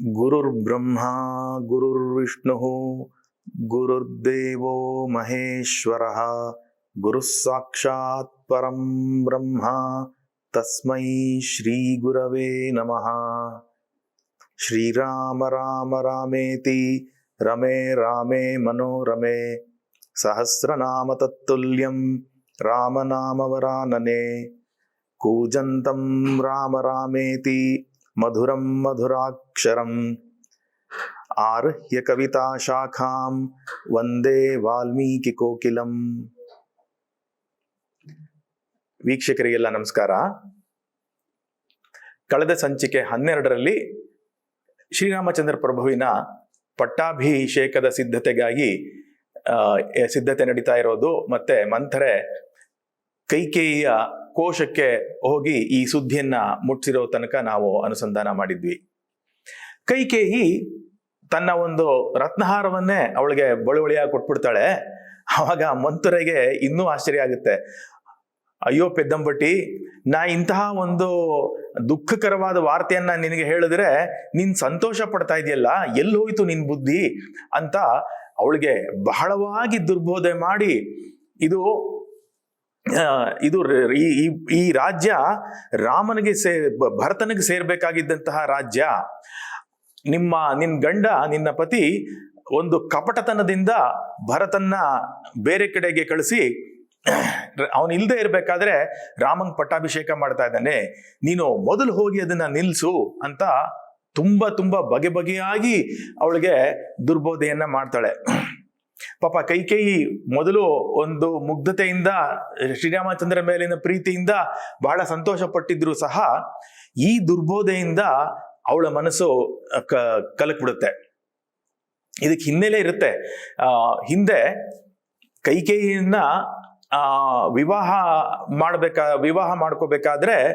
गुरुर्ब्रह्मा गुरुर्विष्णुः गुरुर्देवो महेश्वरः गुरुस्साक्षात् परं ब्रह्मा तस्मै श्रीगुरवे नमः। श्रीराम राम रामेति रमे रामे मनोरमे सहस्रनाम तत्तुल्यं रामनामवरानने कूजन्तं राम रामेति ಮಧುರಂ ಮಧುರಾಕ್ಷರಂ ಆರ್ಹ್ಯ ಕವಿತಾ ಶಾಖಾಂ ವಂದೇ ವಾಲ್ಮೀಕಿ ಕೋಕಿಲಂ ವೀಕ್ಷಕರಿಗೆಲ್ಲ ನಮಸ್ಕಾರ. ಕಳೆದ ಸಂಚಿಕೆ ಹನ್ನೆರಡರಲ್ಲಿ ಶ್ರೀರಾಮಚಂದ್ರ ಪ್ರಭುವಿನ ಪಟ್ಟಾಭಿಷೇಕದ ಸಿದ್ಧತೆಗಾಗಿ ಸಿದ್ಧತೆ ನಡೀತಾ ಇರೋದು, ಮತ್ತೆ ಮಂಥರೆ ಕೈಕೇಯಿಯ ಕೋಶಕ್ಕೆ ಹೋಗಿ ಈ ಸುದ್ದಿಯನ್ನ ಮುಟ್ಟಿಸಿರೋ ತನಕ ನಾವು ಅನುಸಂಧಾನ ಮಾಡಿದ್ವಿ. ಕೈಕೇಯಿ ತನ್ನ ಒಂದು ರತ್ನಹಾರವನ್ನೇ ಅವಳಿಗೆ ಬಳುವಳಿಯಾಗಿ ಕೊಟ್ಬಿಡ್ತಾಳೆ. ಆವಾಗ ಮಂಥುರೆಗೆ ಇನ್ನೂ ಆಶ್ಚರ್ಯ ಆಗುತ್ತೆ. ಅಯ್ಯೋ ಪೆದ್ದಂಬಟ್ಟಿ, ನಾ ಇಂತಹ ಒಂದು ದುಃಖಕರವಾದ ವಾರ್ತೆಯನ್ನ ನಿನಗೆ ಹೇಳಿದ್ರೆ ನೀನ್ ಸಂತೋಷ ಪಡ್ತಾ ಇದೆಯಲ್ಲ, ಎಲ್ಲಿ ಹೋಯ್ತು ನಿನ್ ಬುದ್ಧಿ? ಅಂತ ಅವಳಿಗೆ ಬಹಳವಾಗಿ ದುರ್ಬೋಧೆ ಮಾಡಿ, ಇದು ಇದು ಈ ರಾಜ್ಯ ರಾಮನಿಗೆ ಸೇ ಭರತನಿಗೆ ಸೇರ್ಬೇಕಾಗಿದ್ದಂತಹ ರಾಜ್ಯ. ನಿಮ್ಮ ನಿನ್ನ ಗಂಡ, ನಿನ್ನ ಪತಿ ಒಂದು ಕಪಟತನದಿಂದ ಭರತನ್ನ ಬೇರೆ ಕಡೆಗೆ ಕಳಿಸಿ ಅವನು ಇಲ್ಲದೆ ಇರ್ಬೇಕಾದ್ರೆ ರಾಮನ್ ಪಟ್ಟಾಭಿಷೇಕ ಮಾಡ್ತಾ ಇದ್ದಾನೆ. ನೀನು ಮೊದಲು ಹೋಗಿ ಅದನ್ನ ನಿಲ್ಲಿಸು ಅಂತ ತುಂಬಾ ತುಂಬಾ ಬಗೆ ಬಗೆಯಾಗಿ ಅವಳಿಗೆ ದುರ್ಬೋಧೆಯನ್ನ ಮಾಡ್ತಾಳೆ. ಪಾಪ ಕೈಕೇಯಿ ಮೊದಲು ಒಂದು ಮುಗ್ಧತೆಯಿಂದ, ಶ್ರೀರಾಮಚಂದ್ರ ಮೇಲಿನ ಪ್ರೀತಿಯಿಂದ ಬಹಳ ಸಂತೋಷ ಪಟ್ಟಿದ್ರು ಸಹ, ಈ ದುರ್ಬೋಧೆಯಿಂದ ಅವಳ ಮನಸ್ಸು ಕ, ಕಲಕ್ಬಿಡುತ್ತೆ. ಇದಕ್ಕೆ ಹಿನ್ನೆಲೆ ಇರುತ್ತೆ. ಆ, ಹಿಂದೆ ಕೈಕೇಯಿಯನ್ನ ವಿವಾಹ ಮಾಡಬೇಕ, ವಿವಾಹ ಮಾಡ್ಕೋಬೇಕಾದ್ರೆ,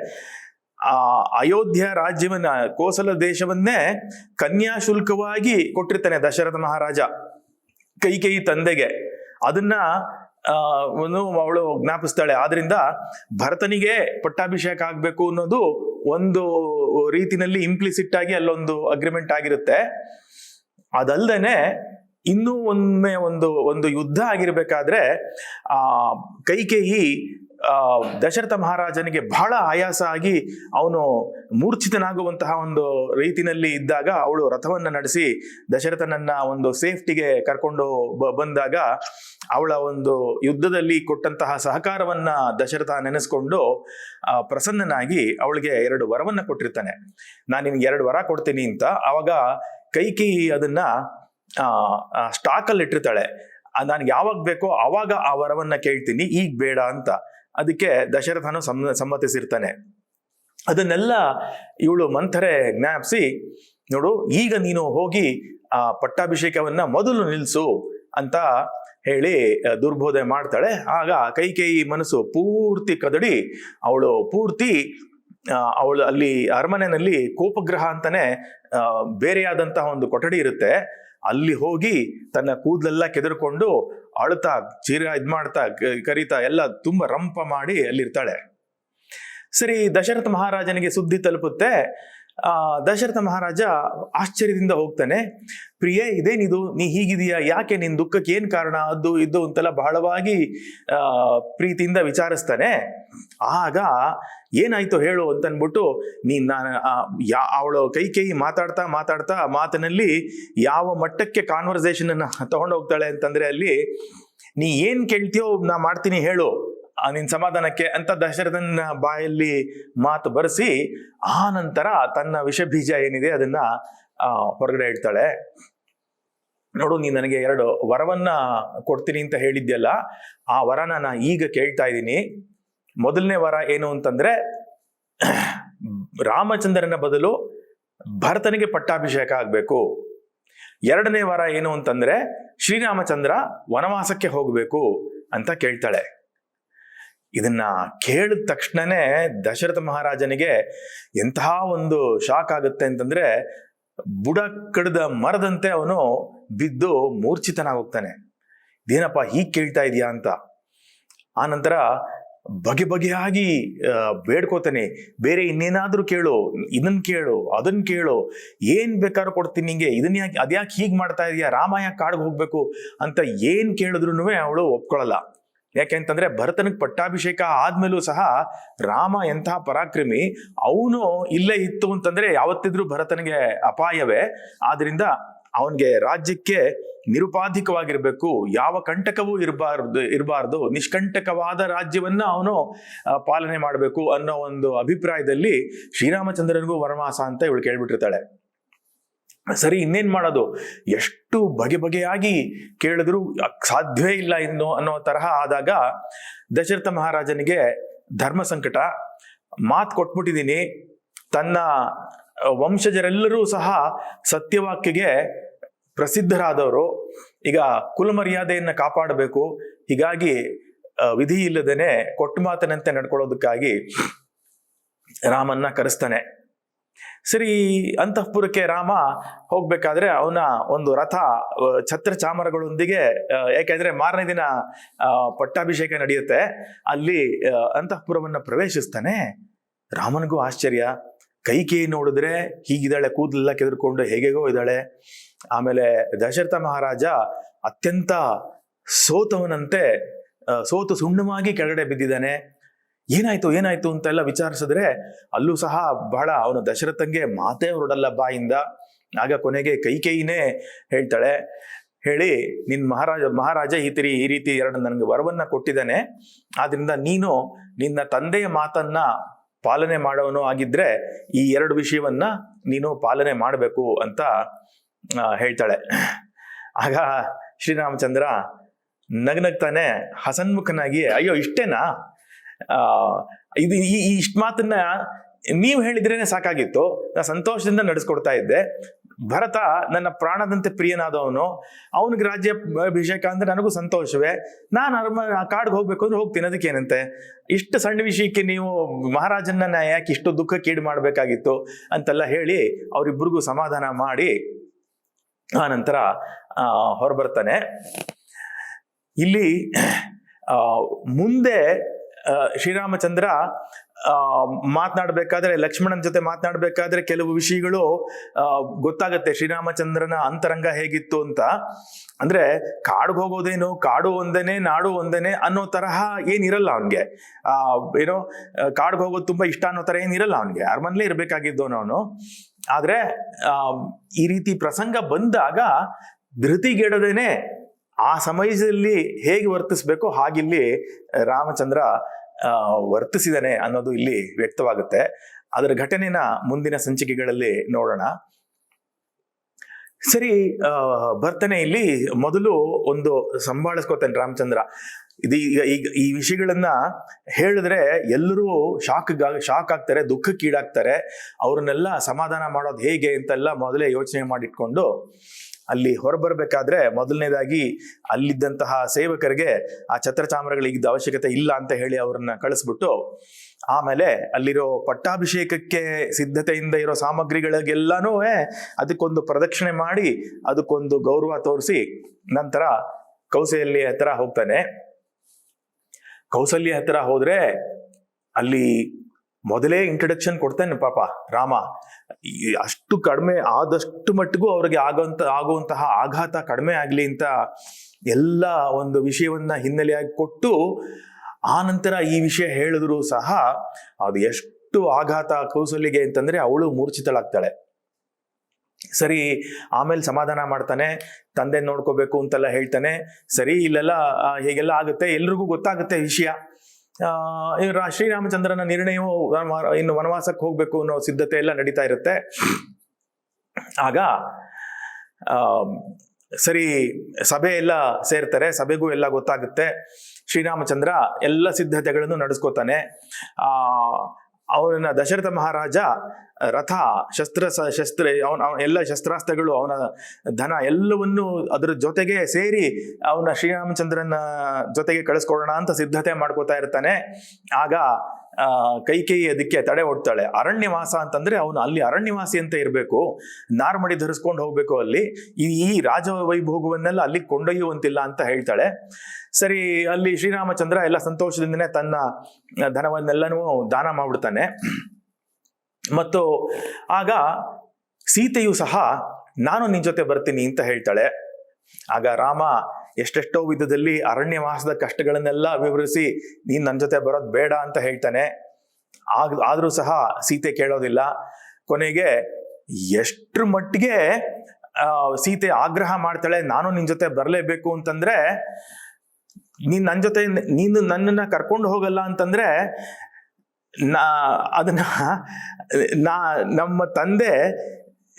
ಆ, ಅಯೋಧ್ಯ ರಾಜ್ಯವನ್ನ, ಕೋಸಲ ದೇಶವನ್ನೇ ಕನ್ಯಾಶುಲ್ಕವಾಗಿ ಕೊಟ್ಟಿರ್ತಾನೆ ದಶರಥ ಮಹಾರಾಜ. ಕೈಕೇಯಿ ತಂದೆಗೆ ಅದನ್ನ ಒಂದು ಅವಳು ಜ್ಞಾಪಿಸ್ತಾಳೆ. ಆದ್ರಿಂದ ಭರತನಿಗೆ ಪಟ್ಟಾಭಿಷೇಕ ಆಗ್ಬೇಕು ಅನ್ನೋದು ಒಂದು ರೀತಿನಲ್ಲಿ ಇಂಪ್ಲಿಸಿಟ್ ಆಗಿ ಅಲ್ಲೊಂದು ಅಗ್ರಿಮೆಂಟ್ ಆಗಿರುತ್ತೆ. ಅದಲ್ದೇನೆ ಇನ್ನೂ ಒಮ್ಮೆ ಒಂದು ಒಂದು ಯುದ್ಧ ಆಗಿರ್ಬೇಕಾದ್ರೆ, ಆ ಕೈಕೇಯಿ ದಶರಥ ಮಹಾರಾಜನಿಗೆ ಬಹಳ ಆಯಾಸ ಆಗಿ ಅವನು ಮೂರ್ಛಿತನಾಗುವಂತಹ ಒಂದು ರೀತಿನಲ್ಲಿ ಇದ್ದಾಗ ಅವಳು ರಥವನ್ನ ನಡೆಸಿ ದಶರಥನನ್ನ ಒಂದು ಸೇಫ್ಟಿಗೆ ಕರ್ಕೊಂಡು ಬಂದಾಗ ಅವಳ ಒಂದು ಯುದ್ಧದಲ್ಲಿ ಕೊಟ್ಟಂತಹ ಸಹಕಾರವನ್ನ ದಶರಥ ನೆನೆಸ್ಕೊಂಡು ಪ್ರಸನ್ನನಾಗಿ ಅವಳಿಗೆ ಎರಡು ವರವನ್ನ ಕೊಟ್ಟಿರ್ತಾನೆ. ನಾನು ನಿಮ್ಗೆ ಎರಡು ವರ ಕೊಡ್ತೀನಿ ಅಂತ. ಅವಾಗ ಕೈಕಿ ಅದನ್ನ ಸ್ಟಾಕ್ ಅಲ್ಲಿ ಇಟ್ಟಿರ್ತಾಳೆ. ನನಗೆ ಯಾವಾಗ ಬೇಕೋ ಅವಾಗ ಆ ವರವನ್ನ ಕೇಳ್ತೀನಿ. ಈಗ ಬೇಡ ಅಂತ. ಅದಕ್ಕೆ ದಶರಥನು ಸಮ್ಮ ಸಮ್ಮತಿಸಿರ್ತಾನೆ. ಅದನ್ನೆಲ್ಲ ಇವಳು ಮಂಥರೆ ಜ್ಞಾಪಿಸಿ, ನೋಡು, ಈಗ ನೀನು ಹೋಗಿ ಆ ಪಟ್ಟಾಭಿಷೇಕವನ್ನ ಮೊದಲು ನಿಲ್ಸು ಅಂತ ಹೇಳಿ ದುರ್ಬೋಧೆ ಮಾಡ್ತಾಳೆ. ಆಗ ಕೈಕೇಯಿ ಮನಸ್ಸು ಪೂರ್ತಿ ಕದಡಿ, ಅವಳು ಪೂರ್ತಿ ಅವಳು ಅಲ್ಲಿ ಅರಮನೆಯಲ್ಲಿ ಕೋಪಗ್ರಹ ಅಂತಾನೆ ಬೇರೆಯಾದಂತಹ ಒಂದು ಕೊಠಡಿ ಇರುತ್ತೆ. ಅಲ್ಲಿ ಹೋಗಿ ತನ್ನ ಕೂದಲೆಲ್ಲ ಕೆದರ್ಕೊಂಡು ಅಳ್ತಾ ಚೀರ ಇದ್ ಮಾಡ್ತಾ ಕರಿತಾ, ಎಲ್ಲ ತುಂಬಾ ರಂಪ ಮಾಡಿ ಅಲ್ಲಿರ್ತಾಳೆ. ಸರಿ, ದಶರಥ ಮಹಾರಾಜನಿಗೆ ಸುದ್ದಿ ತಲುಪುತ್ತೆ. ದಶರಥ ಮಹಾರಾಜ ಆಶ್ಚರ್ಯದಿಂದ ಹೋಗ್ತಾನೆ, ಪ್ರಿಯೆ, ಇದೇನಿದು? ನೀ ಹೀಗಿದೀಯಾ? ಯಾಕೆ ನಿನ್ ದುಃಖಕ್ಕೆ ಏನ್ ಕಾರಣ? ಅದು ಇದ್ದು ಅಂತೆಲ್ಲ ಬಹಳವಾಗಿ ಪ್ರೀತಿಯಿಂದ ವಿಚಾರಿಸ್ತಾನೆ. ಆಗ ಏನಾಯ್ತು ಹೇಳು ಅಂತನ್ಬಿಟ್ಟು ನೀನ್ ನಾನು ಯಾ, ಅವಳು ಕೈ ಕೈ ಮಾತಾಡ್ತಾ ಮಾತಾಡ್ತಾ ಮಾತಿನಲ್ಲಿ ಯಾವ ಮಟ್ಟಕ್ಕೆ ಕಾನ್ವರ್ಸೇಷನ್ ಅನ್ನ ತಗೊಂಡು ಹೋಗ್ತಾಳೆ ಅಂತಂದ್ರೆ ಅಲ್ಲಿ, ನೀ ಏನ್ ಕೇಳ್ತೀಯೋ ನಾ ಮಾಡ್ತೀನಿ ಹೇಳು. ನಿನ್ ಸಮಾಧಾನಕ್ಕೆ ಅಂತ ದಶರಥನ ಬಾಯಲ್ಲಿ ಮಾತು ಬರೆಸಿ, ಆ ನಂತರ ತನ್ನ ವಿಷ ಬೀಜ ಏನಿದೆ ಅದನ್ನ ಹೊರಗಡೆ ಇಡ್ತಾಳೆ. ನೋಡು, ನೀನ್ ನನಗೆ ಎರಡು ವರವನ್ನ ಕೊಡ್ತೀನಿ ಅಂತ ಹೇಳಿದ್ಯಲ್ಲ, ಆ ವರನ ನಾ ಈಗ ಕೇಳ್ತಾ ಇದ್ದೀನಿ. ಮೊದಲನೇ ವರ ಏನು ಅಂತಂದ್ರೆ, ರಾಮಚಂದ್ರನ ಬದಲು ಭರತನಿಗೆ ಪಟ್ಟಾಭಿಷೇಕ ಆಗಬೇಕು. ಎರಡನೇ ವರ ಏನು ಅಂತಂದ್ರೆ, ಶ್ರೀರಾಮಚಂದ್ರ ವನವಾಸಕ್ಕೆ ಹೋಗಬೇಕು ಅಂತ ಕೇಳ್ತಾಳೆ. ಇದನ್ನ ಕೇಳಿದ ತಕ್ಷಣನೇ ದಶರಥ ಮಹಾರಾಜನಿಗೆ ಎಂತಹ ಒಂದು ಶಾಕ್ ಆಗುತ್ತೆ ಅಂತಂದ್ರೆ ಬುಡ ಕಡಿದ ಮರದಂತೆ ಅವನು ಬಿದ್ದು ಮೂರ್ಛಿತನಾಗೋಗ್ತಾನೆ. ಇದೇನಪ್ಪ ಹೀಗೆ ಕೇಳ್ತಾ ಇದೆಯಾ ಅಂತ. ಆ ನಂತರ ಬಗೆ ಬಗೆಯಾಗಿ ಬೇಡ್ಕೋತಾನೆ. ಬೇರೆ ಇನ್ನೇನಾದ್ರೂ ಕೇಳು, ಇದನ್ ಕೇಳು, ಅದನ್ ಕೇಳು. ಏನ್ ಬೇಕಾದ್ರೂ ಕೊಡ್ತೀನಿ ನಿಂಗೆ ಇದನ್ನ ಯಾಕೆ, ಅದ್ಯಾಕೆ ಹೀಗೆ ಮಾಡ್ತಾ ಇದೀಯಾ, ರಾಮ ಯಾಕೆ ಕಾಡ್ಗೆ ಹೋಗ್ಬೇಕು ಅಂತ ಏನ್ ಕೇಳಿದ್ರು ಅವಳು ಒಪ್ಕೊಳ್ಳಲ್ಲ ಯಾಕೆಂತಂದ್ರೆ ಭರತನಿಗೆ ಪಟ್ಟಾಭಿಷೇಕ ಆದ್ಮೇಲೂ ಸಹ ರಾಮ ಎಂತಹ ಪರಾಕ್ರಮಿ, ಅವನು ಇಲ್ಲೇ ಇತ್ತು ಅಂತಂದ್ರೆ ಯಾವತ್ತಿದ್ರೂ ಭರತನಿಗೆ ಅಪಾಯವೇ. ಆದ್ರಿಂದ ಅವನಿಗೆ ರಾಜ್ಯಕ್ಕೆ ನಿರುಪಾಧಿಕವಾಗಿರ್ಬೇಕು. ಯಾವ ಕಂಟಕವೂ ಇರಬಾರ್ದು ಇರಬಾರ್ದು. ನಿಷ್ಕಂಟಕವಾದ ರಾಜ್ಯವನ್ನ ಅವನು ಪಾಲನೆ ಮಾಡಬೇಕು ಅನ್ನೋ ಒಂದು ಅಭಿಪ್ರಾಯದಲ್ಲಿ ಶ್ರೀರಾಮಚಂದ್ರನಿಗೂ ವರಮಾಸ ಅಂತ ಇವಳು ಕೇಳ್ಬಿಟ್ಟಿರ್ತಾಳೆ. ಸರಿ, ಇನ್ನೇನ್ ಮಾಡೋದು? ಎಷ್ಟು ಬಗೆ ಬಗೆಯಾಗಿ ಕೇಳಿದ್ರು ಸಾಧ್ಯವೇ ಇಲ್ಲ ಇನ್ನು ಅನ್ನೋ ತರಹ ಆದಾಗ ದಶರಥ ಮಹಾರಾಜನಿಗೆ ಧರ್ಮ ಸಂಕಟ, ಮಾತು ಕೊಟ್ಬಿಟ್ಟಿದ್ದೀನಿ. ತನ್ನ ವಂಶಜರೆಲ್ಲರೂ ಸಹ ಸತ್ಯವಾಕ್ಯಗೆ ಪ್ರಸಿದ್ಧರಾದವರು. ಈಗ ಕುಲಮರ್ಯಾದೆಯನ್ನು ಕಾಪಾಡಬೇಕು. ಹೀಗಾಗಿ ವಿಧಿ ಇಲ್ಲದೇನೆ ಕೊಟ್ಟು ಮಾತನಂತೆ ನಡ್ಕೊಳ್ಳೋದಕ್ಕಾಗಿ ರಾಮನ್ನ ಕರೆಸ್ತಾನೆ. ಸರಿ ಅಂತಃಪುರಕ್ಕೆ ರಾಮ ಹೋಗ್ಬೇಕಾದ್ರೆ ಅವನ ಒಂದು ರಥ ಛತ್ರ ಚಾಮರಗಳೊಂದಿಗೆ ಯಾಕೆಂದ್ರೆ ಮಾರನೇ ದಿನ ಪಟ್ಟಾಭಿಷೇಕ ನಡೆಯುತ್ತೆ. ಅಲ್ಲಿ ಅಂತಃಪುರವನ್ನು ಪ್ರವೇಶಿಸ್ತಾನೆ. ರಾಮನಿಗೂ ಆಶ್ಚರ್ಯ. ಕೈಕೇಯಿ ನೋಡಿದ್ರೆ ಹೀಗಿದ್ದಾಳೆ, ಕೂದಲೆಲ್ಲ ಕೆದರ್ಕೊಂಡು ಹೇಗೆಗೋ ಇದ್ದಾಳೆ. ಆಮೇಲೆ ದಶರಥ ಮಹಾರಾಜ ಅತ್ಯಂತ ಸೋತವನಂತೆ ಸೋತು ಸುಣ್ಣವಾಗಿ ಕೆಳಗಡೆ ಬಿದ್ದಿದ್ದಾನೆ. ಏನಾಯ್ತು ಏನಾಯ್ತು ಅಂತೆಲ್ಲ ವಿಚಾರಿಸಿದ್ರೆ ಅಲ್ಲೂ ಸಹ ಬಹಳ ಅವನು ದಶರಥಂಗೆ ಮಾತೇ ಹೊರಡಲ್ಲ ಬಾಯಿಂದ. ಆಗ ಕೊನೆಗೆ ಕೈಕೇಯಿನೇ ಹೇಳ್ತಾಳೆ, ಹೇಳಿ ನಿನ್ನ ಮಹಾರಾಜ ಮಹಾರಾಜ ಈ ಈ ರೀತಿ ಎರಡು ನನಗೆ ವರವನ್ನ ಕೊಟ್ಟಿದ್ದಾನೆ. ಆದ್ರಿಂದ ನೀನು ನಿನ್ನ ತಂದೆಯ ಮಾತನ್ನ ಪಾಲನೆ ಮಾಡೋನು ಆಗಿದ್ರೆ ಈ ಎರಡು ವಿಷಯವನ್ನ ನೀನು ಪಾಲನೆ ಮಾಡಬೇಕು ಅಂತ ಹೇಳ್ತಾಳೆ. ಆಗ ಶ್ರೀರಾಮಚಂದ್ರ ನಗ್ನಗ್ತಾನೆ ಹಸನ್ಮುಖನಾಗಿ, ಅಯ್ಯೋ, ಇಷ್ಟೇನಾ? ಇದು ಈ ಇಷ್ಟು ಮಾತನ್ನ ನೀವು ಹೇಳಿದ್ರೇನೆ ಸಾಕಾಗಿತ್ತು. ನಾ ಸಂತೋಷದಿಂದ ನಡೆಸ್ಕೊಡ್ತಾ ಇದ್ದೆ. ಭರತ ನನ್ನ ಪ್ರಾಣದಂತೆ ಪ್ರಿಯನಾದವನು. ಅವನಿಗೆ ರಾಜ್ಯ ಅಭಿಷೇಕ ಅಂದ್ರೆ ನನಗೂ ಸಂತೋಷವೇ. ನಾನು ಆ ಕಾಡ್ಗೆ ಹೋಗ್ಬೇಕು ಅಂದ್ರೆ ಹೋಗ್ತೀನಿ. ಅದಕ್ಕೇನಂತೆ ಇಷ್ಟು ಸಣ್ಣ ವಿಷಯಕ್ಕೆ ನೀವು ಮಹಾರಾಜನ ಯಾಕೆ ಇಷ್ಟು ದುಃಖಕ್ಕೀಡು ಮಾಡಬೇಕಾಗಿತ್ತು ಅಂತೆಲ್ಲ ಹೇಳಿ ಅವರಿಬ್ಬರಿಗೂ ಸಮಾಧಾನ ಮಾಡಿ ಆ ನಂತರ ಹೊರಬರ್ತಾನೆ. ಇಲ್ಲಿ ಮುಂದೆ ಶ್ರೀರಾಮಚಂದ್ರ ಮಾತನಾಡಬೇಕಾದ್ರೆ, ಲಕ್ಷ್ಮಣನ ಜೊತೆ ಮಾತನಾಡಬೇಕಾದ್ರೆ ಕೆಲವು ವಿಷಯಗಳು ಗೊತ್ತಾಗುತ್ತೆ. ಶ್ರೀರಾಮಚಂದ್ರನ ಅಂತರಂಗ ಹೇಗಿತ್ತು ಅಂತ. ಅಂದ್ರೆ, ಕಾಡ್ಗೆ ಹೋಗೋದೇನು, ಕಾಡು ಒಂದೇನೆ, ನಾಡು ಒಂದೇನೆ ಅನ್ನೋ ತರಹ ಏನಿರಲ್ಲ ಅವನ್ಗೆ. ಆ, ಏನೋ, ಕಾಡಿಗೆ ಹೋಗೋದು ತುಂಬಾ ಇಷ್ಟ ಅನ್ನೋ ತರ ಏನಿರಲ್ಲ ಅವನ್ಗೆ. ಅರಮನೆಲೇ ಇರಬೇಕಾಗಿದ್ದು ಅವನು ಆದ್ರೆ ಈ ರೀತಿ ಪ್ರಸಂಗ ಬಂದಾಗ ಧೃತಿಗೆಡದೇನೆ ಆ ಸಮಯದಲ್ಲಿ ಹೇಗೆ ವರ್ತಿಸ್ಬೇಕು ಹಾಗಿಲ್ಲಿ ರಾಮಚಂದ್ರ ವರ್ತಿಸಿದಾನೆ ಅನ್ನೋದು ಇಲ್ಲಿ ವ್ಯಕ್ತವಾಗುತ್ತೆ. ಅದರ ಘಟನೆನ ಮುಂದಿನ ಸಂಚಿಕೆಗಳಲ್ಲಿ ನೋಡೋಣ. ಸರಿ ಬರ್ತಾನೆ ಇಲ್ಲಿ ಮೊದಲು ಒಂದು ಸಂಭಾಳಿಸ್ಕೋತಾನೆ ರಾಮಚಂದ್ರ. ಇದು ಈಗ ಈಗ ಈ ವಿಷಯಗಳನ್ನ ಹೇಳಿದ್ರೆ ಎಲ್ಲರೂ ಶಾಕ್ ಶಾಕ್ ಆಗ್ತಾರೆ ದುಃಖಕ್ಕೀಡಾಗ್ತಾರೆ ಅವ್ರನ್ನೆಲ್ಲ ಸಮಾಧಾನ ಮಾಡೋದು ಹೇಗೆ ಅಂತೆಲ್ಲ ಮೊದಲೇ ಯೋಚನೆ ಮಾಡಿಟ್ಕೊಂಡು ಅಲ್ಲಿ ಹೊರಬರಬೇಕಾದ್ರೆ ಮೊದಲನೇದಾಗಿ ಅಲ್ಲಿದ್ದಂತಹ ಸೇವಕರಿಗೆ ಆ ಛತ್ರಚಾಮರಗಳಿಗಿದ್ದ ಅವಶ್ಯಕತೆ ಇಲ್ಲ ಅಂತ ಹೇಳಿ ಅವರನ್ನ ಕಳಿಸ್ಬಿಟ್ಟು ಆಮೇಲೆ ಅಲ್ಲಿರೋ ಪಟ್ಟಾಭಿಷೇಕಕ್ಕೆ ಸಿದ್ಧತೆಯಿಂದ ಇರೋ ಸಾಮಗ್ರಿಗಳಿಗೆಲ್ಲಾನು ಅದಕ್ಕೊಂದು ಪ್ರದಕ್ಷಿಣೆ ಮಾಡಿ ಅದಕ್ಕೊಂದು ಗೌರವ ತೋರಿಸಿ ನಂತರ ಕೌಸಲ್ಯ ಹತ್ರ ಹೋಗ್ತಾನೆ. ಕೌಸಲ್ಯ ಹತ್ರ ಹೋದ್ರೆ ಅಲ್ಲಿ ಮೊದಲೇ ಇಂಟ್ರಡಕ್ಷನ್ ಕೊಡ್ತಾನೆ ಪಾಪ ರಾಮ. ಅಷ್ಟು ಕಡಿಮೆ ಆದಷ್ಟು ಮಟ್ಟಿಗೂ ಅವ್ರಿಗೆ ಆಗೋಂತ ಆಗುವಂತಹ ಆಘಾತ ಕಡಿಮೆ ಆಗಲಿ ಅಂತ ಎಲ್ಲ ಒಂದು ವಿಷಯವನ್ನ ಹಿನ್ನೆಲೆಯಾಗಿ ಕೊಟ್ಟು ಆ ನಂತರ ಈ ವಿಷಯ ಹೇಳಿದ್ರು ಸಹ ಅದು ಎಷ್ಟು ಆಘಾತ ಕೌಸಲ್ಯಗೆ ಅಂತಂದ್ರೆ ಅವಳು ಮೂರ್ಛಿತಳಾಗ್ತಾಳೆ. ಸರಿ, ಆಮೇಲೆ ಸಮಾಧಾನ ಮಾಡ್ತಾನೆ, ತಂದೆ ನೋಡ್ಕೋಬೇಕು ಅಂತೆಲ್ಲ ಹೇಳ್ತಾನೆ. ಸರಿ, ಇಲ್ಲೆಲ್ಲ ಹೇಗೆಲ್ಲ ಆಗುತ್ತೆ? ಎಲ್ರಿಗೂ ಗೊತ್ತಾಗುತ್ತೆ ವಿಷಯ. ಶ್ರೀರಾಮಚಂದ್ರನ ನಿರ್ಣಯವು ಇನ್ನು ವನವಾಸಕ್ಕೆ ಹೋಗ್ಬೇಕು ಅನ್ನೋ ಸಿದ್ಧತೆ ಎಲ್ಲ ನಡೀತಾ ಇರುತ್ತೆ. ಆಗ ಸರಿ, ಸಭೆ ಎಲ್ಲ ಸೇರ್ತಾರೆ, ಸಭೆಗೂ ಎಲ್ಲ ಗೊತ್ತಾಗುತ್ತೆ. ಶ್ರೀರಾಮಚಂದ್ರ ಎಲ್ಲ ಸಿದ್ಧತೆಗಳನ್ನು ನಡೆಸ್ಕೋತಾನೆ. ಆ ಅವನ ದಶರಥ ಮಹಾರಾಜ ರಥ, ಶಸ್ತ್ರ ಶಸ್ತ್ರ, ಅವನ ಅವನ ಎಲ್ಲ ಶಸ್ತ್ರಾಸ್ತ್ರಗಳು, ಅವನ ಧನ ಎಲ್ಲವನ್ನು ಅದರ ಜೊತೆಗೆ ಸೇರಿ ಅವನ ಶ್ರೀರಾಮಚಂದ್ರನ ಜೊತೆಗೆ ಕಳಿಸ್ಕೊಡೋಣ ಅಂತ ಸಿದ್ಧತೆ ಮಾಡ್ಕೋತಾ ಇರ್ತಾನೆ. ಆಗ ಆ, ಕೈಕೇಯಿ ಅದಕ್ಕೆ ತಡೆ ಒಡ್ತಾಳೆ. ಅರಣ್ಯವಾಸ ಅಂತಂದ್ರೆ ಅವನು ಅಲ್ಲಿ ಅರಣ್ಯವಾಸಿ ಅಂತ ಇರಬೇಕು. ನಾರ್ಮಡಿ ಧರಿಸ್ಕೊಂಡು ಹೋಗ್ಬೇಕು ಅಲ್ಲಿ. ಈ ಈ ರಾಜ ವೈಭೋಗವನ್ನೆಲ್ಲ ಅಲ್ಲಿ ಕೊಂಡೊಯ್ಯುವಂತಿಲ್ಲ ಅಂತ ಹೇಳ್ತಾಳೆ. ಸರಿ ಅಲ್ಲಿ ಶ್ರೀರಾಮಚಂದ್ರ ಎಲ್ಲ ಸಂತೋಷದಿಂದನೇ ತನ್ನ ಧನವನ್ನೆಲ್ಲನೂ ದಾನ ಮಾಡ್ಬಿಡ್ತಾನೆ. ಮತ್ತು ಆಗ ಸೀತೆಯು ಸಹ ನಾನು ನಿನ್ ಜೊತೆ ಬರ್ತೀನಿ ಅಂತ ಹೇಳ್ತಾಳೆ. ಆಗ ರಾಮ ಎಷ್ಟೆಷ್ಟೋ ವಿಧದಲ್ಲಿ ಅರಣ್ಯವಾಸದ ಕಷ್ಟಗಳನ್ನೆಲ್ಲ ವಿವರಿಸಿ, ನೀನ್ ನನ್ನ ಜೊತೆ ಬರೋದು ಬೇಡ ಅಂತ ಹೇಳ್ತಾನೆ. ಆಗ, ಆದ್ರೂ ಸಹ ಸೀತೆ ಕೇಳೋದಿಲ್ಲ. ಕೊನೆಗೆ ಎಷ್ಟ್ರ ಮಟ್ಟಿಗೆ ಸೀತೆ ಆಗ್ರಹ ಮಾಡ್ತಾಳೆ, ನಾನು ನಿನ್ ಜೊತೆ ಬರಲೇಬೇಕು ಅಂತಂದ್ರೆ, ನೀನ್ ನನ್ನ ಜೊತೆ, ನೀನು ನನ್ನನ್ನ ಕರ್ಕೊಂಡು ಹೋಗಲ್ಲ ಅಂತಂದ್ರೆ, ನಾ, ಅದನ್ನ, ನಾ, ನಮ್ಮ ತಂದೆ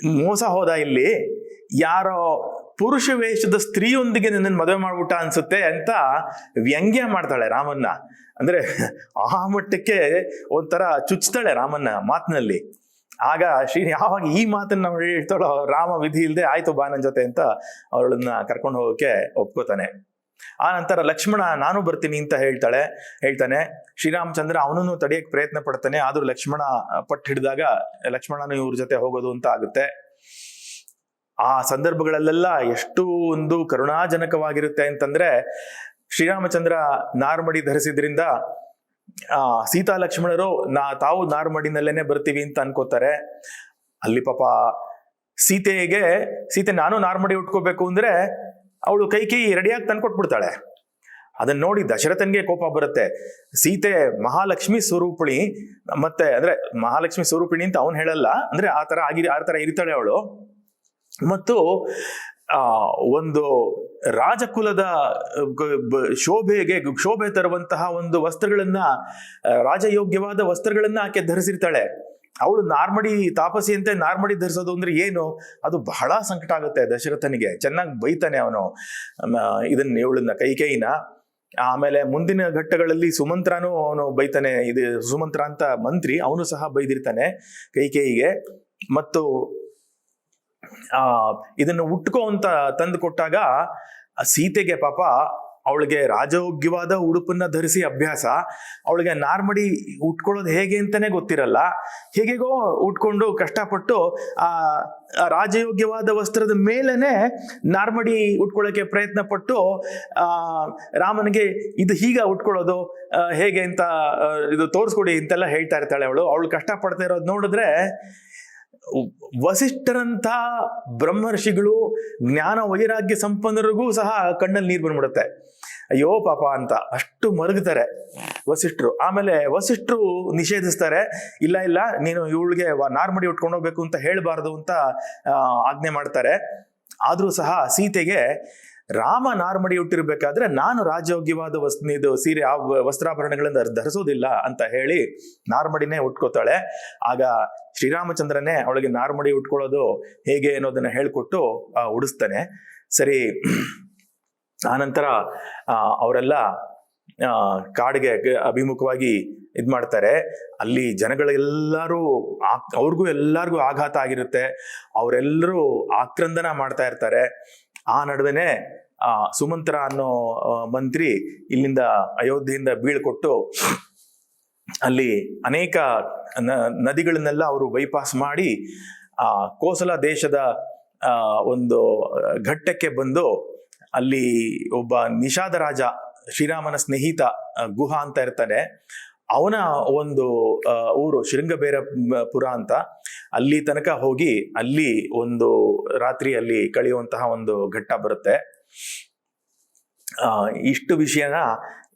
ಮೋಸ ಹೋದ ಇಲ್ಲಿ. ಯಾರೋ ಪುರುಷ ವೇಷದ ಸ್ತ್ರೀಯೊಂದಿಗೆ ನನ್ನನ್ನು ಮದುವೆ ಮಾಡ್ಬಿಟ್ಟ ಅನ್ಸುತ್ತೆ ಅಂತ ವ್ಯಂಗ್ಯ ಮಾಡ್ತಾಳೆ ರಾಮನ್ನ ಅಂದ್ರೆ ಆ ಮಟ್ಟಕ್ಕೆ ಒಂಥರ ಚುಚ್ತಾಳೆ ರಾಮನ್ನ ಮಾತಿನಲ್ಲಿ. ಆಗ ಶ್ರೀ ಯಾವಾಗ ಈ ಮಾತನ್ನ ನಾವು ಹೇಳ್ತಾಳೋ ರಾಮ ವಿಧಿ ಇಲ್ಲದೆ ಆಯ್ತು ಬಾ ನನ್ನ ಜೊತೆ ಅಂತ ಅವಳನ್ನ ಕರ್ಕೊಂಡು ಹೋಗೋಕೆ ಒಪ್ಕೋತಾನೆ. ಆ ನಂತರ ಲಕ್ಷ್ಮಣ ನಾನು ಬರ್ತೀನಿ ಅಂತ ಹೇಳ್ತಾಳೆ. ಹೇಳ್ತಾನೆ, ಶ್ರೀರಾಮಚಂದ್ರ ಅವನನ್ನು ತಡೆಯಕ್ಕೆ ಪ್ರಯತ್ನ ಪಡ್ತಾನೆ, ಆದ್ರೂ ಲಕ್ಷ್ಮಣ ಪಟ್ಟು ಹಿಡಿದಾಗ ಲಕ್ಷ್ಮಣನು ಇವ್ರ ಜೊತೆ ಹೋಗೋದು ಅಂತ ಆಗುತ್ತೆ. ಆ ಸಂದರ್ಭಗಳಲ್ಲೆಲ್ಲ ಎಷ್ಟು ಒಂದು ಕರುಣಾಜನಕವಾಗಿರುತ್ತೆ ಅಂತಂದ್ರೆ ಶ್ರೀರಾಮಚಂದ್ರ ನಾರ್ಮಡಿ ಧರಿಸಿದ್ರಿಂದ, ಆ, ಸೀತಾ ಲಕ್ಷ್ಮಣರು ನಾ, ತಾವು ನಾರ್ಮಡಿನಲ್ಲೇನೆ ಬರ್ತೀವಿ ಅಂತ ಅನ್ಕೋತಾರೆ. ಅಲ್ಲಿ ಪಾಪ ಸೀತೆಗೆ, ಸೀತೆ ನಾನು ನಾರ್ಮಡಿ ಉಟ್ಕೋಬೇಕು ಅಂದ್ರೆ ಅವಳು ಕೈ ಕೈ ರೆಡಿಯಾಗಿ ತಂದ್ಕೊಟ್ಬಿಡ್ತಾಳೆ. ಅದನ್ನ ನೋಡಿ ದಶರಥನ್ಗೆ ಕೋಪ ಬರುತ್ತೆ. ಸೀತೆ ಮಹಾಲಕ್ಷ್ಮಿ ಸ್ವರೂಪಿಣಿ, ಮತ್ತೆ ಅಂದ್ರೆ ಮಹಾಲಕ್ಷ್ಮಿ ಸ್ವರೂಪಿಣಿ ಅಂತ ಅವನು ಹೇಳಲ್ಲ, ಅಂದ್ರೆ ಆ ತರ ಆಗಿ, ಆ ತರ ಇರ್ತಾಳೆ ಅವಳು. ಮತ್ತು, ಆ, ಒಂದು ರಾಜಕುಲದ ಶೋಭೆಗೆ, ಶೋಭೆ ತರುವಂತಹ ಒಂದು ವಸ್ತ್ರಗಳನ್ನ ರಾಜಯೋಗ್ಯವಾದ ವಸ್ತ್ರಗಳನ್ನ ಆಕೆ ಧರಿಸಿರ್ತಾಳೆ. ಅವಳು ನಾರ್ಮಡಿ ತಾಪಸಿ ಅಂತ ನಾರ್ಮಡಿ ಧರಿಸೋದು ಅಂದ್ರೆ ಏನು? ಅದು ಬಹಳ ಸಂಕಟ ಆಗುತ್ತೆ ದಶರಥನಿಗೆ. ಚೆನ್ನಾಗಿ ಬೈತಾನೆ ಅವನು. ಇದನ್ನ ಇವಳನ್ನ ಕೈಕೈನ ಆಮೇಲೆ ಮುಂದಿನ ಘಟ್ಟಗಳಲ್ಲಿ ಸುಮಂತ್ರನೂ ಅವನು ಬೈತಾನೆ. ಇದು ಸುಮಂತ್ರ ಅಂತ ಮಂತ್ರಿ, ಅವನು ಸಹ ಬೈದಿರ್ತಾನೆ ಕೈಕೇಯಿಗೆ ಮತ್ತು ಆ, ಇದನ್ನು ಉಟ್ಕೋ ಅಂತ ತಂದು ಕೊಟ್ಟಾಗ ಸೀತೆಗೆ ಪಾಪ ಅವಳಿಗೆ ರಾಜಯೋಗ್ಯವಾದ ಉಡುಪನ್ನ ಧರಿಸಿ ಅಭ್ಯಾಸ, ಅವಳಿಗೆ ನಾರ್ಮಡಿ ಉಟ್ಕೊಳ್ಳೋದು ಹೇಗೆ ಅಂತಾನೆ ಗೊತ್ತಿರಲ್ಲ. ಹೇಗೆಗೋ ಉಟ್ಕೊಂಡು ಕಷ್ಟಪಟ್ಟು ಆ ರಾಜಯೋಗ್ಯವಾದ ವಸ್ತ್ರದ ಮೇಲೇನೆ ನಾರ್ಮಡಿ ಉಟ್ಕೊಳ್ಳೋಕೆ ಪ್ರಯತ್ನ ಪಟ್ಟು ಆ, ರಾಮನಿಗೆ ಇದು ಹೀಗ ಉಟ್ಕೊಳ್ಳೋದು ಹೇಗೆ ಅಂತ ಇದು ತೋರಿಸ್ಕೊಡಿ ಅಂತೆಲ್ಲ ಹೇಳ್ತಾ ಇರ್ತಾಳೆ ಅವಳು. ಅವಳು ಕಷ್ಟಪಡ್ತಾ ಇರೋದು ನೋಡಿದ್ರೆ ವಸಿಷ್ಠರಂಥ ಬ್ರಹ್ಮರ್ಷಿಗಳು ಜ್ಞಾನ ವೈರಾಗ್ಯ ಸಂಪನ್ನರಿಗೂ ಸಹ ಕಣ್ಣಲ್ಲಿ ನೀರು ಬಂದ್ಬಿಡುತ್ತೆ. ಅಯ್ಯೋ ಪಾಪ ಅಂತ ಅಷ್ಟು ಮರುಗ್ತಾರೆ ವಸಿಷ್ಠರು. ಆಮೇಲೆ ವಸಿಷ್ಠರು ನಿಷೇಧಿಸ್ತಾರೆ, ಇಲ್ಲ ಇಲ್ಲ, ನೀನು ಇವಳಿಗೆ ನಾರ್ಮಡಿ ಉಟ್ಕೊಂಡು ಹೋಗ್ಬೇಕು ಅಂತ ಹೇಳಬಾರ್ದು ಅಂತ ಆಜ್ಞೆ ಮಾಡ್ತಾರೆ. ಆದರೂ ಸಹ ಸೀತೆಗೆ ರಾಮ ನಾರ್ಮಡಿ ಹುಟ್ಟಿರ್ಬೇಕಾದ್ರೆ ನಾನು ರಾಜಯೋಗ್ಯವಾದ ವಸ್ ಇದು ಸೀರೆ ಆ ವಸ್ತ್ರಾಭರಣಗಳಿಂದ ಧರಿಸೋದಿಲ್ಲ ಅಂತ ಹೇಳಿ ನಾರ್ಮಡಿನೇ ಉಟ್ಕೋತಾಳೆ. ಆಗ ಶ್ರೀರಾಮಚಂದ್ರನೇ ಅವಳಿಗೆ ನಾರ್ಮಡಿ ಉಟ್ಕೊಳ್ಳೋದು ಹೇಗೆ ಅನ್ನೋದನ್ನ ಹೇಳ್ಕೊಟ್ಟು ಉಡಿಸ್ತಾನೆ. ಸರಿ ಆನಂತರ ನಂತರ ಅವರೆಲ್ಲ ಕಾಡಿಗೆ ಅಭಿಮುಖವಾಗಿ ಇದ್ ಮಾಡ್ತಾರೆ. ಅಲ್ಲಿ ಜನಗಳೆಲ್ಲರೂ ಅವ್ರಿಗೂ ಎಲ್ಲರಿಗೂ ಆಘಾತ ಆಗಿರುತ್ತೆ. ಅವರೆಲ್ಲರೂ ಆಕ್ರಂದನ ಮಾಡ್ತಾ ಇರ್ತಾರೆ. ಆ ನಡುವೆನೆ, ಆ, ಸುಮಂತ್ರ ಅನ್ನೋ ಮಂತ್ರಿ ಇಲ್ಲಿಂದ ಅಯೋಧ್ಯೆಯಿಂದ ಬೀಳ್ಕೊಟ್ಟು ಅಲ್ಲಿ ಅನೇಕ ನದಿಗಳನ್ನೆಲ್ಲ ಅವರು ಬೈಪಾಸ್ ಮಾಡಿ, ಆ, ಕೋಸಲ ದೇಶದ ಒಂದು ಘಟ್ಟಕ್ಕೆ ಬಂದು ಅಲ್ಲಿ ಒಬ್ಬ ನಿಷಾದ ರಾಜ, ಶ್ರೀರಾಮನ ಸ್ನೇಹಿತ ಗುಹಾ ಅಂತ ಇರ್ತಾನೆ. ಅವನ ಒಂದು ಊರು ಶೃಂಗಬೇರಪುರ ಅಂತ. ಅಲ್ಲಿ ತನಕ ಹೋಗಿ ಅಲ್ಲಿ ಒಂದು ರಾತ್ರಿ ಅಲ್ಲಿ ಕಳೆಯುವಂತಹ ಒಂದು ಘಟ್ಟ ಬರುತ್ತೆ. ಇಷ್ಟು ವಿಷಯನ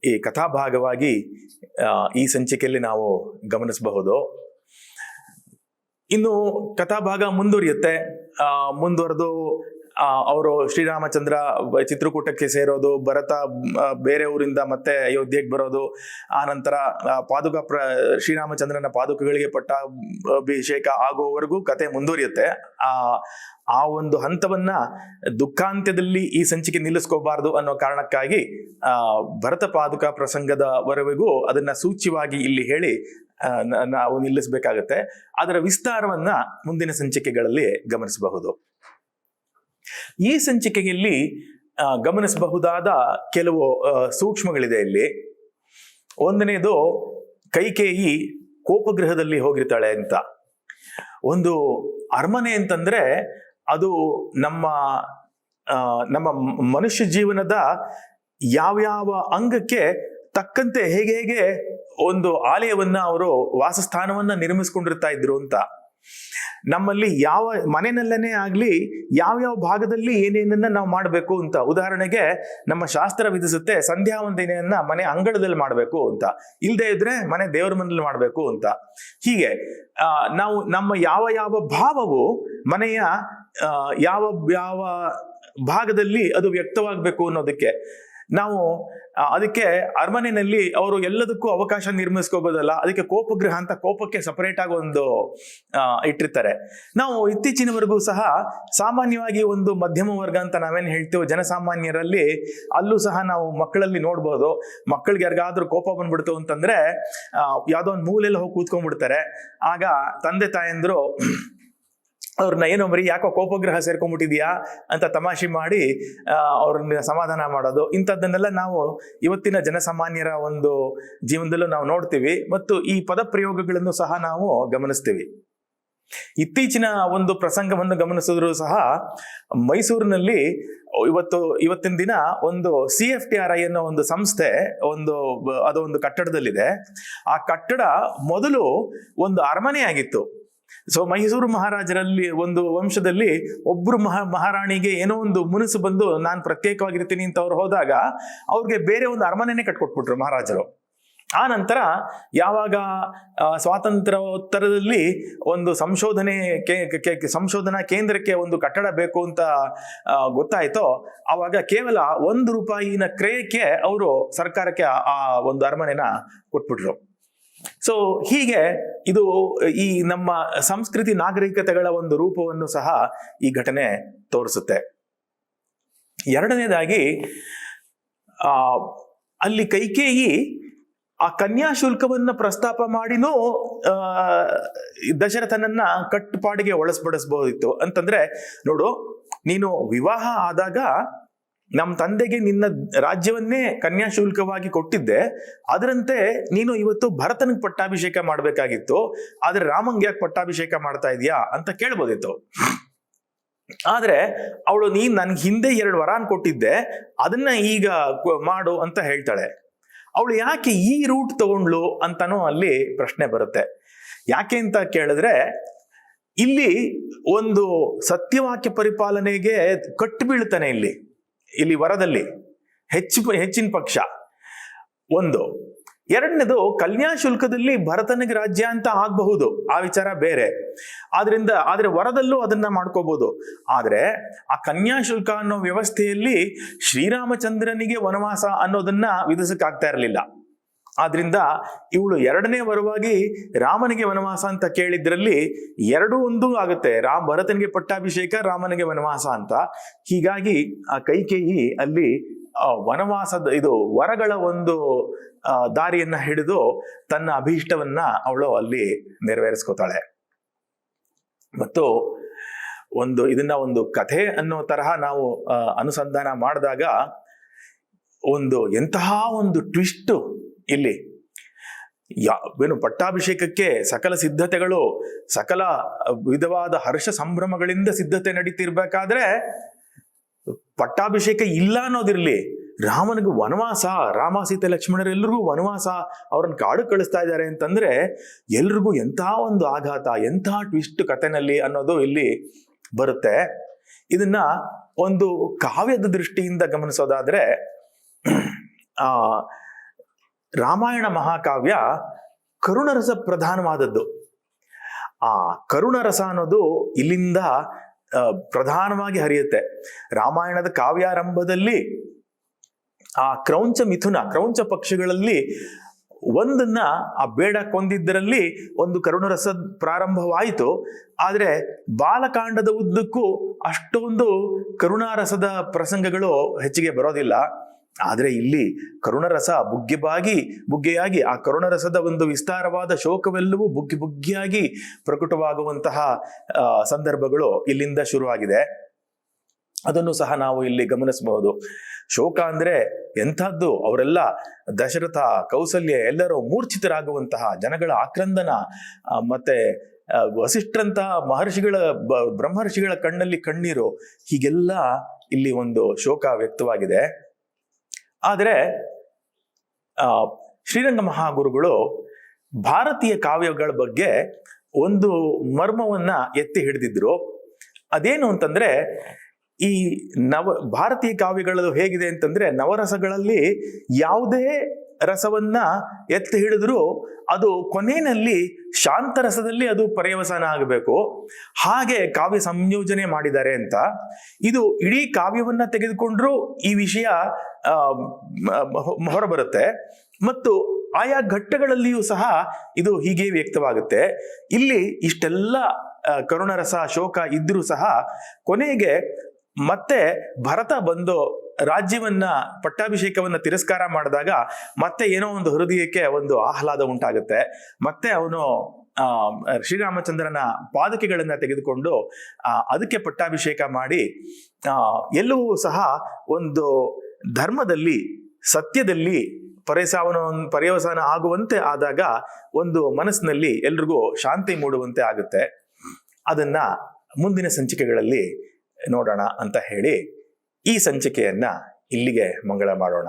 ಈ ಕಥಾಭಾಗವಾಗಿ ಈ ಸಂಚಿಕೆಯಲ್ಲಿ ನಾವು ಗಮನಿಸಬಹುದು. ಇನ್ನು ಕಥಾಭಾಗ ಮುಂದುವರಿಯುತ್ತೆ. ಮುಂದುವರೆದು ಅವರು ಶ್ರೀರಾಮಚಂದ್ರ ಚಿತ್ರಕೂಟಕ್ಕೆ ಸೇರೋದು ಭರತ ಬೇರೆ ಊರಿಂದ ಮತ್ತೆ ಅಯೋಧ್ಯೆಗೆ ಬರೋದು ಆ ನಂತರ ಆ, ಪಾದುಕ ಪ್ರ ಶ್ರೀರಾಮಚಂದ್ರನ ಪಾದುಕಗಳಿಗೆ ಪಟ್ಟ ಅಭಿಷೇಕ ಆಗುವವರೆಗೂ ಕತೆ ಮುಂದುವರಿಯುತ್ತೆ. ಆ ಆ ಒಂದು ಹಂತವನ್ನ ದುಃಖಾಂತ್ಯದಲ್ಲಿ ಈ ಸಂಚಿಕೆ ನಿಲ್ಲಿಸ್ಕೋಬಾರದು ಅನ್ನೋ ಕಾರಣಕ್ಕಾಗಿ ಆ ಭರತ ಪಾದುಕ ಪ್ರಸಂಗದವರೆಗೂ ಅದನ್ನ ಸೂಚ್ಯವಾಗಿ ಇಲ್ಲಿ ಹೇಳಿ ನಾವು ನಿಲ್ಲಿಸಬೇಕಾಗತ್ತೆ. ಅದರ ವಿಸ್ತಾರವನ್ನ ಮುಂದಿನ ಸಂಚಿಕೆಗಳಲ್ಲಿ ಗಮನಿಸಬಹುದು. ಈ ಸಂಚಿಕೆಯಲ್ಲಿ ಗಮನಿಸಬಹುದಾದ ಕೆಲವು ಸೂಕ್ಷ್ಮಗಳಿದೆ ಇಲ್ಲಿ. ಒಂದನೇದು, ಕೈಕೇಯಿ ಕೋಪಗೃಹದಲ್ಲಿ ಹೋಗಿರ್ತಾಳೆ ಅಂತ. ಒಂದು ಅರಮನೆ ಅಂತಂದ್ರೆ, ಅದು ನಮ್ಮ ನಮ್ಮ ಮನುಷ್ಯ ಜೀವನದ ಯಾವ್ಯಾವ ಅಂಗಕ್ಕೆ ತಕ್ಕಂತೆ ಹೇಗೆ ಹೇಗೆ ಒಂದು ಆಲಯವನ್ನ ಅವರು ವಾಸಸ್ಥಾನವನ್ನ ನಿರ್ಮಿಸ್ಕೊಂಡಿರ್ತಾ ಇದ್ರು ಅಂತ. ನಮ್ಮಲ್ಲಿ ಯಾವ ಮನೆಯಲ್ಲೇ ಆಗ್ಲಿ ಯಾವ್ಯಾವ ಭಾಗದಲ್ಲಿ ಏನೇನನ್ನ ನಾವು ಮಾಡಬೇಕು ಅಂತ. ಉದಾಹರಣೆಗೆ ನಮ್ಮ ಶಾಸ್ತ್ರ ವಿಧಿಸುತ್ತೆ, ಸಂಧ್ಯಾ ವಂದನೆಯನ್ನ ಮನೆ ಅಂಗಳದಲ್ಲಿ ಮಾಡಬೇಕು ಅಂತ. ಇಲ್ಲದೆ ಇದ್ರೆ ಮನೆ ದೇವರ ಮನೆಯಲ್ಲಿ ಮಾಡಬೇಕು ಅಂತ. ಹೀಗೆ ನಾವು ನಮ್ಮ ಯಾವ ಯಾವ ಭಾವವು ಮನೆಯ ಯಾವ ಯಾವ ಭಾಗದಲ್ಲಿ ಅದು ವ್ಯಕ್ತವಾಗಬೇಕು ಅನ್ನೋದಕ್ಕೆ. ನಾವು ಅದಕ್ಕೆ ಅರಮನೆಯಲ್ಲಿ ಅವರು ಎಲ್ಲದಕ್ಕೂ ಅವಕಾಶ ನಿರ್ಮಿಸ್ಕೋಬೋದಲ್ಲ, ಅದಕ್ಕೆ ಕೋಪಗೃಹ ಅಂತ ಕೋಪಕ್ಕೆ ಸಪರೇಟ್ ಆಗಿ ಒಂದು ಇಟ್ಟಿರ್ತಾರೆ. ನಾವು ಇತ್ತೀಚಿನವರೆಗೂ ಸಹ ಸಾಮಾನ್ಯವಾಗಿ ಒಂದು ಮಧ್ಯಮ ವರ್ಗ ಅಂತ ನಾವೇನು ಹೇಳ್ತೀವೋ ಜನಸಾಮಾನ್ಯರಲ್ಲಿ ಅಲ್ಲೂ ಸಹ ನಾವು ಮಕ್ಕಳಲ್ಲಿ ನೋಡ್ಬೋದು. ಮಕ್ಕಳಿಗೆ ಯಾರಿಗಾದ್ರೂ ಕೋಪ ಬಂದ್ಬಿಡ್ತು ಅಂತಂದ್ರೆ ಯಾವುದೋ ಒಂದು ಮೂಲೆಯಲ್ಲಿ ಹೋಗಿ ಕೂತ್ಕೊಂಡ್ಬಿಡ್ತಾರೆ. ಆಗ ತಂದೆ ತಾಯಂದ್ರು ಅವ್ರನ್ನ, ಏನೋ ಮರಿ, ಯಾಕೋ ಕೋಪಗ್ರಹ ಸೇರ್ಕೊಂಡ್ಬಿಟ್ಟಿದ್ಯಾ ಅಂತ ತಮಾಷೆ ಮಾಡಿ ಅವ್ರನ್ನ ಸಮಾಧಾನ ಮಾಡೋದು. ಇಂಥದ್ದನ್ನೆಲ್ಲ ನಾವು ಇವತ್ತಿನ ಜನಸಾಮಾನ್ಯರ ಒಂದು ಜೀವನದಲ್ಲೂ ನಾವು ನೋಡ್ತೀವಿ ಮತ್ತು ಈ ಪದ ಪ್ರಯೋಗಗಳನ್ನು ಸಹ ನಾವು ಗಮನಿಸ್ತೀವಿ. ಇತ್ತೀಚಿನ ಒಂದು ಪ್ರಸಂಗವನ್ನು ಗಮನಿಸಿದ್ರು ಸಹ, ಮೈಸೂರಿನಲ್ಲಿ ಇವತ್ತು, ಇವತ್ತಿನ ದಿನ ಒಂದು C F T R I ಅನ್ನೋ ಒಂದು ಸಂಸ್ಥೆ, ಒಂದು ಅದು ಒಂದು ಕಟ್ಟಡದಲ್ಲಿದೆ. ಆ ಕಟ್ಟಡ ಮೊದಲು ಒಂದು ಅರಮನೆ ಆಗಿತ್ತು ಸೊ ಮೈಸೂರು ಮಹಾರಾಜರಲ್ಲಿ ಒಂದು ವಂಶದಲ್ಲಿ ಒಬ್ರು ಮಹಾ, ಮಹಾರಾಣಿಗೆ ಏನೋ ಒಂದು ಮುನಿಸು ಬಂದು ನಾನು ಪ್ರತ್ಯೇಕವಾಗಿರ್ತೀನಿ ಅಂತ ಅವ್ರು ಹೋದಾಗ ಅವ್ರಿಗೆ ಬೇರೆ ಒಂದು ಅರಮನೆನೇ ಕಟ್ಕೊಟ್ಬಿಟ್ರು ಮಹಾರಾಜರು. ಆ ನಂತರ ಯಾವಾಗ ಸ್ವಾತಂತ್ರ್ಯೋತ್ತರದಲ್ಲಿ ಒಂದು ಸಂಶೋಧನೆ ಸಂಶೋಧನಾ ಕೇಂದ್ರಕ್ಕೆ ಒಂದು ಕಟ್ಟಡ ಬೇಕು ಅಂತ ಗೊತ್ತಾಯ್ತೋ, ಆವಾಗ ಕೇವಲ ಒಂದು ರೂಪಾಯಿನ ಕ್ರಯಕ್ಕೆ ಅವರು ಸರ್ಕಾರಕ್ಕೆ ಆ ಒಂದು ಅರಮನೆನ ಕೊಟ್ಬಿಟ್ರು. ಸೊ ಹೀಗೆ ಇದು ಈ ನಮ್ಮ ಸಂಸ್ಕೃತಿ ನಾಗರಿಕತೆಗಳ ಒಂದು ರೂಪವನ್ನು ಸಹ ಈ ಘಟನೆ ತೋರಿಸುತ್ತೆ. ಎರಡನೇದಾಗಿ, ಆ, ಅಲ್ಲಿ ಕೈಕೇಯಿ ಆ ಕನ್ಯಾ ಶುಲ್ಕವನ್ನು ಪ್ರಸ್ತಾಪ ಮಾಡಿನೂ ದಶರಥನನ್ನ ಕಟ್ಟುಪಾಡಿಗೆ ಒಳಸ್ಬಡಿಸ್ಬೋದಿತ್ತು. ಅಂತಂದ್ರೆ, ನೋಡು, ನೀನು ವಿವಾಹ ಆದಾಗ ನಮ್ಮ ತಂದೆಗೆ ನಿನ್ನ ರಾಜ್ಯವನ್ನೇ ಕನ್ಯಾಶುಲ್ಕವಾಗಿ ಕೊಟ್ಟಿದ್ದೆ. ಅದರಂತೆ ನೀನು ಇವತ್ತು ಭರತನಿಗೆ ಪಟ್ಟಾಭಿಷೇಕ ಮಾಡಬೇಕಾಗಿತ್ತು. ಆದ್ರೆ ರಾಮಂಗೆ ಯಾಕೆ ಪಟ್ಟಾಭಿಷೇಕ ಮಾಡ್ತಾ ಇದೀಯಾ ಅಂತ ಕೇಳ್ಬೋದಿತ್ತು. ಆದ್ರೆ ಅವಳು ನೀನ್ ನನ್ಗೆ ಹಿಂದೆ ಎರಡು ವರಾನ್ ಕೊಟ್ಟಿದ್ದೆ. ಅದನ್ನ ಈಗ ಮಾಡು ಅಂತ ಹೇಳ್ತಾಳೆ. ಅವಳು ಯಾಕೆ ಈ ರೂಟ್ ತಗೊಂಡ್ಲು ಅಂತಾನೂ ಅಲ್ಲಿ ಪ್ರಶ್ನೆ ಬರುತ್ತೆ. ಯಾಕೆ ಅಂತ ಕೇಳಿದ್ರೆ ಇಲ್ಲಿ ಒಂದು ಸತ್ಯವಾಕ್ಯ ಪರಿಪಾಲನೆಗೆ ಕಟ್ಟು ಬೀಳ್ತಾನೆ ಇಲ್ಲಿ. ಇಲ್ಲಿ ವರದಲ್ಲಿ ಹೆಚ್ಚು ಹೆಚ್ಚಿನ ಪಕ್ಷ. ಒಂದು, ಎರಡನೇದು ಕನ್ಯಾಶುಲ್ಕದಲ್ಲಿ ಭರತನಿಗೆ ರಾಜ್ಯ ಅಂತ ಆಗಬಹುದು. ಆ ವಿಚಾರ ಬೇರೆ. ಆದ್ರಿಂದ, ಆದ್ರೆ ವರದಲ್ಲೂ ಅದನ್ನ ಮಾಡ್ಕೋಬಹುದು. ಆದ್ರೆ ಆ ಕನ್ಯಾ ಶುಲ್ಕ ಅನ್ನೋ ವ್ಯವಸ್ಥೆಯಲ್ಲಿ ಶ್ರೀರಾಮಚಂದ್ರನಿಗೆ ವನವಾಸ ಅನ್ನೋದನ್ನ ವಿಧಿಸಕ್ಕಾಗ್ತಾ ಇರಲಿಲ್ಲ. ಆದ್ರಿಂದ ಇವಳು ಎರಡನೇ ವರವಾಗಿ ರಾಮನಿಗೆ ವನವಾಸ ಅಂತ ಕೇಳಿದ್ರಲ್ಲಿ ಎರಡು ಒಂದು ಆಗುತ್ತೆ. ರಾಮ್ ಭರತನಿಗೆ ಪಟ್ಟಾಭಿಷೇಕ, ರಾಮನಿಗೆ ವನವಾಸ ಅಂತ. ಹೀಗಾಗಿ ಆ ಕೈಕೇಯಿ ಅಲ್ಲಿ ವನವಾಸದ ಇದು ವರಗಳ ಒಂದು ದಾರಿಯನ್ನ ಹಿಡಿದು ತನ್ನ ಅಭೀಷ್ಟವನ್ನ ಅವಳು ಅಲ್ಲಿ ನೆರವೇರಿಸ್ಕೋತಾಳೆ. ಮತ್ತು ಒಂದು, ಇದನ್ನ ಒಂದು ಕಥೆ ಅನ್ನೋ ತರಹ ನಾವು ಅನುಸಂಧಾನ ಮಾಡಿದಾಗ ಒಂದು ಎಂತಹ ಒಂದು ಟ್ವಿಸ್ಟ್ ಇಲ್ಲಿ. ಯಾ, ಏನು ಪಟ್ಟಾಭಿಷೇಕಕ್ಕೆ ಸಕಲ ಸಿದ್ಧತೆಗಳು, ಸಕಲ ವಿಧವಾದ ಹರ್ಷ ಸಂಭ್ರಮಗಳಿಂದ ಸಿದ್ಧತೆ ನಡೀತಿರ್ಬೇಕಾದ್ರೆ ಪಟ್ಟಾಭಿಷೇಕ ಇಲ್ಲ ಅನ್ನೋದಿರ್ಲಿ. ರಾಮನಿಗೆ ವನವಾಸ, ರಾಮ ಸೀತೆ ಲಕ್ಷ್ಮಣರೆಲ್ಲರಿಗೂ ವನವಾಸ, ಅವ್ರನ್ನ ಕಾಡು ಕಳಿಸ್ತಾ ಇದ್ದಾರೆ ಅಂತಂದ್ರೆ ಎಲ್ರಿಗೂ ಎಂಥ ಒಂದು ಆಘಾತ, ಎಂಥ ಟ್ವಿಸ್ಟ್ ಕಥೆನಲ್ಲಿ ಅನ್ನೋದು ಇಲ್ಲಿ ಬರುತ್ತೆ. ಇದನ್ನ ಒಂದು ಕಾವ್ಯದ ದೃಷ್ಟಿಯಿಂದ ಗಮನಿಸೋದಾದ್ರೆ, ಆ ರಾಮಾಯಣ ಮಹಾಕಾವ್ಯ ಕರುಣರಸ ಪ್ರಧಾನವಾದದ್ದು. ಆ ಕರುಣರಸ ಅನ್ನೋದು ಇಲ್ಲಿಂದ ಪ್ರಧಾನವಾಗಿ ಹರಿಯುತ್ತೆ. ರಾಮಾಯಣದ ಕಾವ್ಯಾರಂಭದಲ್ಲಿ ಆ ಕ್ರೌಂಚ ಮಿಥುನ, ಕ್ರೌಂಚ ಪಕ್ಷಿಗಳಲ್ಲಿ ಒಂದನ್ನ ಆ ಬೇಡ ಕೊಂದಿದ್ದರಲ್ಲಿ ಒಂದು ಕರುಣರಸ ಪ್ರಾರಂಭವಾಯಿತು. ಆದರೆ ಬಾಲಕಾಂಡದ ಉದ್ದಕ್ಕೂ ಅಷ್ಟೊಂದು ಕರುಣಾರಸದ ಪ್ರಸಂಗಗಳು ಹೆಚ್ಚಿಗೆ ಬರೋದಿಲ್ಲ. ಆದ್ರೆ ಇಲ್ಲಿ ಕರುಣರಸ ಬುಗ್ಗೆಬಾಗಿ, ಬುಗ್ಗೆಯಾಗಿ, ಆ ಕರುಣರಸದ ಒಂದು ವಿಸ್ತಾರವಾದ ಶೋಕವೆಲ್ಲವೂ ಬುಗ್ಗಿ ಬುಗ್ಗಿಯಾಗಿ ಪ್ರಕಟವಾಗುವಂತಹ ಸಂದರ್ಭಗಳು ಇಲ್ಲಿಂದ ಶುರುವಾಗಿದೆ. ಅದನ್ನು ಸಹ ನಾವು ಇಲ್ಲಿ ಗಮನಿಸಬಹುದು. ಶೋಕ ಅಂದ್ರೆ ಎಂಥದ್ದು? ಅವರೆಲ್ಲ ದಶರಥ, ಕೌಸಲ್ಯ ಎಲ್ಲರೂ ಮೂರ್ಛಿತರಾಗುವಂತಹ ಜನಗಳ ಆಕ್ರಂದನ ಮತ್ತೆ ವಸಿಷ್ಠರಂತಹ ಮಹರ್ಷಿಗಳ, ಬ್ರಹ್ಮರ್ಷಿಗಳ ಕಣ್ಣಲ್ಲಿ ಕಣ್ಣೀರು. ಹೀಗೆಲ್ಲ ಇಲ್ಲಿ ಒಂದು ಶೋಕ ವ್ಯಕ್ತವಾಗಿದೆ. ಆದರೆ ಶ್ರೀರಂಗ ಮಹಾಗುರುಗಳು ಭಾರತೀಯ ಕಾವ್ಯಗಳ ಬಗ್ಗೆ ಒಂದು ಮರ್ಮವನ್ನ ಎತ್ತಿ ಹಿಡಿದಿದ್ರು. ಅದೇನು ಅಂತಂದ್ರೆ ಈ ನವ, ಭಾರತೀಯ ಕಾವ್ಯಗಳು ಹೇಗಿದೆ ಅಂತಂದ್ರೆ ನವರಸಗಳಲ್ಲಿ ಯಾವುದೇ ರಸವನ್ನ ಎತ್ತಿ ಹಿಡಿದ್ರು ಅದು ಕೊನೆಯಲ್ಲಿ ಶಾಂತರಸದಲ್ಲಿ ಅದು ಪರ್ಯವಸಾನ ಆಗಬೇಕು. ಹಾಗೆ ಕಾವ್ಯ ಸಂಯೋಜನೆ ಮಾಡಿದ್ದಾರೆ ಅಂತ. ಇದು ಇಡೀ ಕಾವ್ಯವನ್ನ ತೆಗೆದುಕೊಂಡ್ರೂ ಈ ವಿಷಯ ಹೊರಬರುತ್ತೆ. ಮತ್ತು ಆಯಾ ಘಟ್ಟಗಳಲ್ಲಿಯೂ ಸಹ ಇದು ಹೀಗೆ ವ್ಯಕ್ತವಾಗುತ್ತೆ. ಇಲ್ಲಿ ಇಷ್ಟೆಲ್ಲ ಕರುಣರಸ, ಶೋಕ ಇದ್ರೂ ಸಹ ಕೊನೆಗೆ ಮತ್ತೆ ಭರತ ಬಂದು ರಾಜ್ಯವನ್ನ ಪಟ್ಟಾಭಿಷೇಕವನ್ನ ತಿರಸ್ಕಾರ ಮಾಡಿದಾಗ ಮತ್ತೆ ಏನೋ ಒಂದು ಹೃದಯಕ್ಕೆ ಒಂದು ಆಹ್ಲಾದ ಉಂಟಾಗುತ್ತೆ. ಮತ್ತೆ ಅವನು, ಆ, ಶ್ರೀರಾಮಚಂದ್ರನ ಪಾದಕೆಗಳನ್ನ ತೆಗೆದುಕೊಂಡು ಅದಕ್ಕೆ ಪಟ್ಟಾಭಿಷೇಕ ಮಾಡಿ, ಆ ಎಲ್ಲವೂ ಸಹ ಒಂದು ಧರ್ಮದಲ್ಲಿ, ಸತ್ಯದಲ್ಲಿ ಪರ್ಯಸಾವನ ಪರ್ಯವಸಾನ ಆಗುವಂತೆ ಆದಾಗ ಒಂದು ಮನಸ್ಸಿನಲ್ಲಿ ಎಲ್ರಿಗೂ ಶಾಂತಿ ಮೂಡುವಂತೆ ಆಗುತ್ತೆ. ಅದನ್ನ ಮುಂದಿನ ಸಂಚಿಕೆಗಳಲ್ಲಿ ನೋಡೋಣ ಅಂತ ಹೇಳಿ ಈ ಸಂಚಿಕೆಯನ್ನ ಇಲ್ಲಿಗೆ ಮಂಗಳ ಮಾಡೋಣ.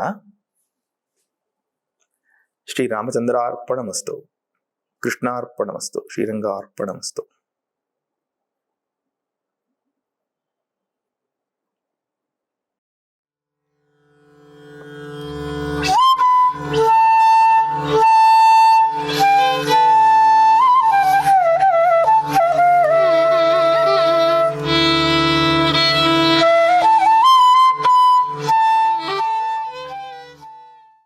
ಶ್ರೀರಾಮಚಂದ್ರಾರ್ಪಣಮಸ್ತು. ಕೃಷ್ಣಾರ್ಪಣಮಸ್ತು. ಶ್ರೀರಂಗಾರ್ಪಣಮಸ್ತು.